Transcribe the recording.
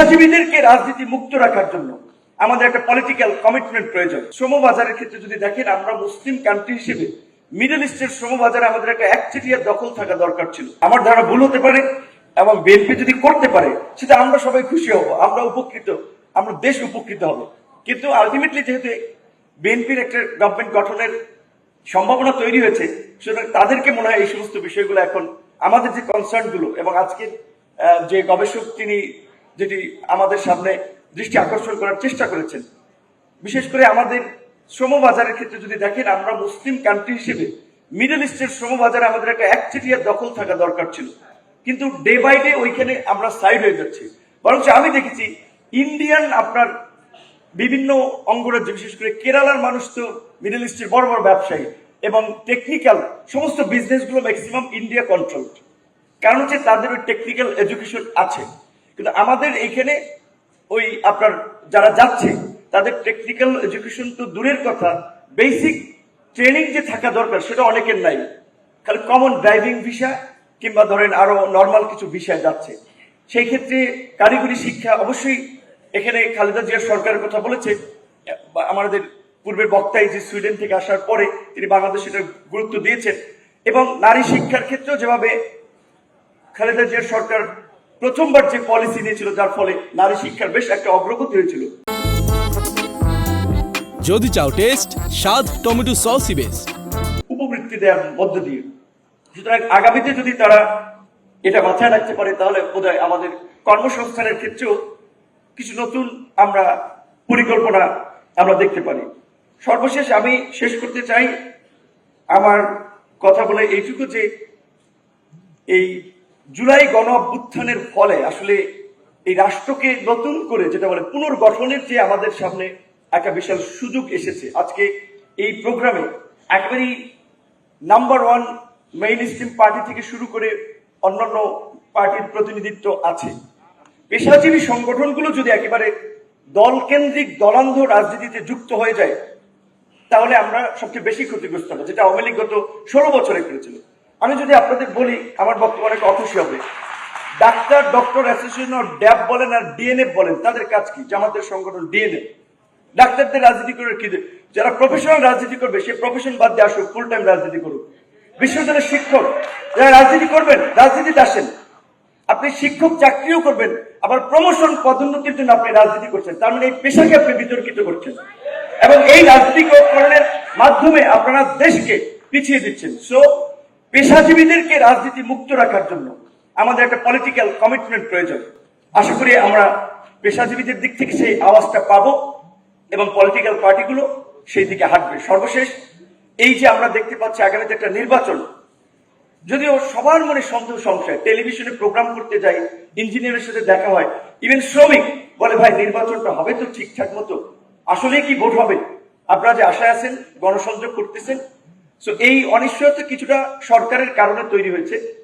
পেশাজীবীদেরকে রাজনীতি মুক্ত রাখার জন্য? আমাদের একটা পলিটিক্যাল কমিটমেন্ট প্রয়োজন। শ্রম বাজারের ক্ষেত্রে যদি দেখেন, আমরা মুসলিম কান্ট্রি হিসেবে মিডল ইস্টের শ্রম বাজারে আমাদের একটা একচেটিয়া দখল থাকা দরকার ছিল। আমার ধারণা ভুল হতে পারে এবং বিএনপি যদি করতে পারে, সেটা আমরা সবাই খুশি হব, আমরা উপকৃত, আমরা দেশ উপকৃত হবে। কিন্তু আলটিমেটলি যেহেতু বিএনপির একটা গভর্নমেন্ট গঠনের সম্ভাবনা তৈরি হয়েছে, সুতরাং তাদেরকে মনে হয় এই সমস্ত বিষয়গুলো এখন আমাদের যে কনসার্নগুলো এবং আজকে যে গবেষক তিনি যেটি আমাদের সামনে দৃষ্টি আকর্ষণ করার চেষ্টা করেছেন। বিশেষ করে আমাদের শ্রম বাজারের ক্ষেত্রে যদি দেখেন, আমরা মুসলিম কান্ট্রি হিসেবে মিডল ইস্টের শ্রম বাজারে আমাদের একটা একচেটিয়া দখল থাকা দরকার ছিল। কিন্তু ডে বাই ডে ওইখানে আমরা সাইড হয়ে যাচ্ছি। বরঞ্চ আমি দেখেছি ইন্ডিয়ান আপনার বিভিন্ন অঙ্গরাজ্য, বিশেষ করে কেরালার মানুষ তো মিডল ইস্টের বড় বড় ব্যবসায়ী এবং টেকনিক্যাল সমস্ত বিজনেসগুলো ম্যাক্সিমাম ইন্ডিয়া কন্ট্রোল কারণ হচ্ছে তাদের ওই টেকনিক্যাল এডুকেশন আছে। কিন্তু আমাদের এখানে ওই আপনার যারা যাচ্ছে, তাদের টেকনিক্যাল এডুকেশন তো দূরের কথা বেসিক ট্রেনিং যে থাকা দরকার সেটা অনেকের নাই। খালি কমন ড্রাইভিং ভিসা কিংবা ধরেন আরও নর্মাল কিছু বিষয় যাচ্ছে। সেই ক্ষেত্রে কারিগরি শিক্ষা অবশ্যই এখানে খালেদা জিয়া সরকারের কথা বলেছে। আমাদের পূর্বের বক্তাই যে সুইডেন থেকে আসার পরে তিনি বাংলাদেশে এটা গুরুত্ব দিয়েছেন। এবং নারী শিক্ষার ক্ষেত্রেও যেভাবে খালেদা জিয়ার সরকার প্রথমবার যে পলিসি নিয়েছিল যার ফলে নারী শিক্ষার বেশ একটা অগ্রগতি হয়েছিল। যদি চাও টেস্ট স্বাদ টমেটো সসই বেস্ট উপবৃত্তি দেওয়ার মধ্য দিয়ে। সুতরাং আগামীতে যদি তারা এটা মাথায় রাখতে পারে তাহলে বোধহয় আমাদের কর্মসংস্থানের ক্ষেত্রেও কিছু নতুন আমরা পরিকল্পনা আমরা দেখতে পারি। সর্বশেষ আমি শেষ করতে চাই আমার কথা বলে এইটুকু যে এই জুলাই গণ অভ্যুত্থানের ফলে আসলে এই রাষ্ট্রকে নতুন করে যেটা বলে পুনর্গঠনের যে আমাদের সামনে একটা বিশাল সুযোগ এসেছে। আজকে এই প্রোগ্রামে একেবারেই number one main stream party থেকে শুরু করে অন্যান্য পার্টির প্রতিনিধিত্ব আছে। পেশাজীবী সংগঠনগুলো যদি একেবারে দলকেন্দ্রিক, দলান্ধ রাজনীতিতে যুক্ত হয়ে যায়, তাহলে আমরা সবচেয়ে বেশি ক্ষতিগ্রস্ত হবে, যেটা আওয়ামী লীগ গত ষোলো বছরে করেছিল। আমি যদি আপনাদের বলি, আমার বক্তব্য অনেক অখুশি হবে। Doctor, doctor association of DAB বলেন আর ডিএনএফ বলেন, তাদের কাজ কি? জামাতের সংগঠন ডিএনএ। ডাক্তারদের রাজনীতি করে কি যারা প্রফেশনাল রাজনীতি করবে, সে প্রফেশন বাদ দিয়ে আসুক ফুল টাইম রাজনীতি করুক। বিশ্ববিদ্যালয়ের শিক্ষক, যারা রাজনীতি করবেন, রাজনীতিতে আসেন। আপনি শিক্ষক, চাকরিও করবেন, আবার প্রমোশন পদোন্নতির জন্য আপনি রাজনীতি করছেন, তার মানে এই পেশাকে আপনি বিতর্কিত করছেন। এবং এই রাজনীতিকরণের মাধ্যমে আপনারা দেশকে পিছিয়ে দিচ্ছেন। সো পেশাজীবীদেরকে রাজনীতি মুক্ত রাখার জন্য আমাদের একটা পলিটিক্যাল কমিটমেন্ট প্রয়োজন। আশা করি আমরা পেশাজীবীদের দিক থেকে সেই আওয়াজটা পাবো এবং পলিটিক্যাল পার্টিগুলো সেই দিকে হাঁটবে। সর্বশেষ, এই যে আমরা দেখতে পাচ্ছি আগামীতে একটা নির্বাচন, যদিও সবার মনে সন্দেহ, সংশয়, টেলিভিশনে প্রোগ্রাম করতে যাই ইঞ্জিনিয়ারের সাথে দেখা হয় ইভেন শ্রমিক বলে, ভাই, নির্বাচনটা হবে তো ঠিকঠাক মতো। আসলে কি ভোট হবে? আপনারা যে আশায় আছেন, গণসংযোগ করতেছেন সো এই অনিশ্চয়তা কিছুটা সরকারের কারণে তৈরি হয়েছে।